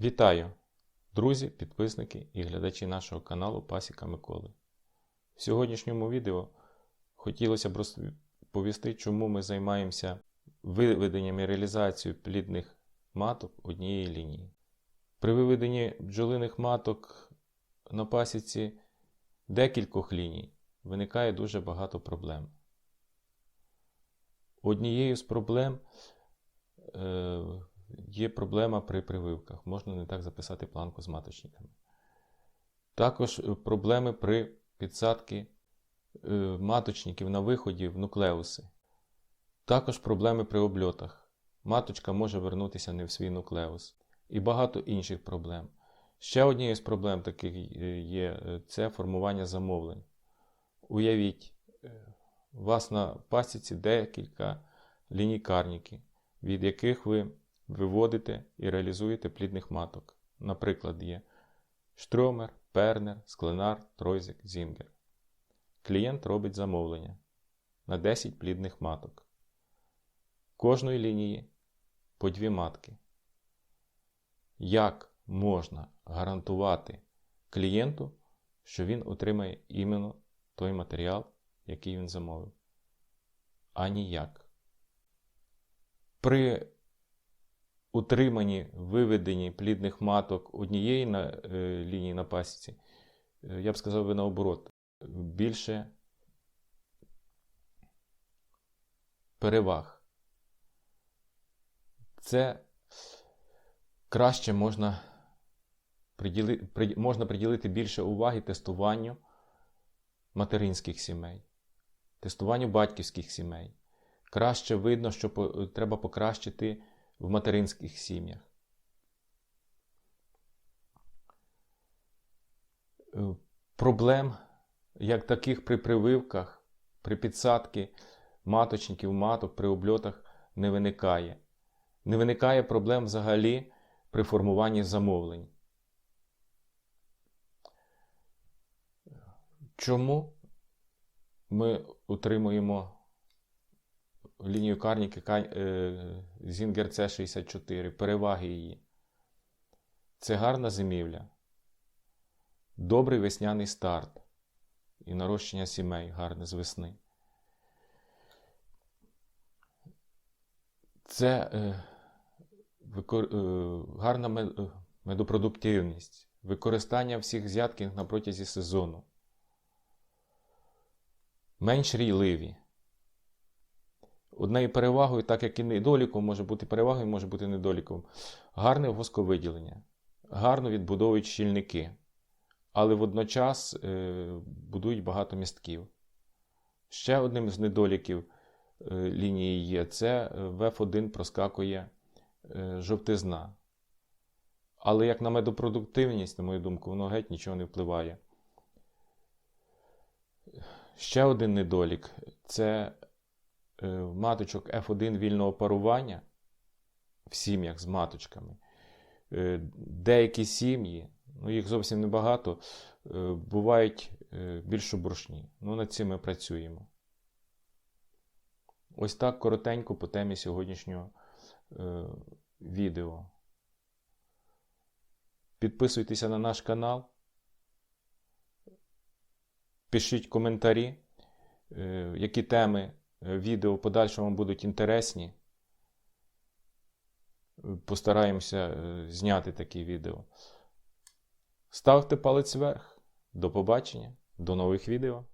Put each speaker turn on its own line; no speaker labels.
Вітаю, друзі, підписники і глядачі нашого каналу Пасіка Миколи. В сьогоднішньому відео хотілося б розповісти, чому ми займаємося виведенням і реалізацією плідних маток однієї лінії. При виведенні бджолиних маток на пасіці декількох ліній виникає дуже багато проблем. Однією з проблем е, є проблема при прививках. Можна не так записати планку з маточниками. Також е, проблеми при підсадці е, маточників на виході в нуклеуси. Також проблеми при обльотах. Маточка може вернутися не в свій нуклеус. І багато інших проблем. Ще однією з проблем таких е, є це формування замовлень. Уявіть, у вас на пасіці декілька лінійкарників, від яких ви виводите і реалізуєте плідних маток. Наприклад, є Штромер, Пернер, Скленар, Тройзик, Зінгер. Клієнт робить замовлення на 10 плідних маток. Кожної лінії по дві матки. Як можна гарантувати клієнту, що він отримає іменно той матеріал, який він замовив? А ніяк. При утриманні виведенні плідних маток однієї на, е, лінії на пасіці, е, я б сказав би наоборот, більше переваг. Це краще можна приділи, при, можна приділити більше уваги тестуванню материнських сімей, тестуванню батьківських сімей. Краще видно, що треба покращити в материнських сім'ях. Е, Проблем, як таких при прививках, при підсадці маточників, маток, при обльотах не виникає. Не виникає проблем взагалі при формуванні замовлень. Чому ми утримуємо лінію карніки Зінгер С64, переваги її? Це гарна зимівля, добрий весняний старт і нарощення сімей гарне з весни. Це е, е, гарна е, медопродуктивність, використання всіх взятків на протязі сезону. Менш рійливі. Однією перевагою, так як і недоліком може бути перевагою, може бути недоліком. Гарне восковиділення, гарно відбудовують щільники, але водночас е, будують багато містків. Ще одним з недоліків е, лінії є це е, в F1 проскакує е, жовтизна. Але як на медопродуктивність, на мою думку, воно геть нічого не впливає. Ще один недолік це маточок F1 вільного парування в сім'ях з маточками. Е, Деякі сім'ї, ну їх зовсім небагато, е, бувають е, більш обрушні. Ну, над цим ми працюємо. Ось так коротенько по темі сьогоднішнього е, відео. Підписуйтеся на наш канал. Пишіть коментарі, е, які теми е, відео в подальшому будуть інтересні. Е, Постараємося е, зняти такі відео. Ставте палець вверх. До побачення, до нових відео.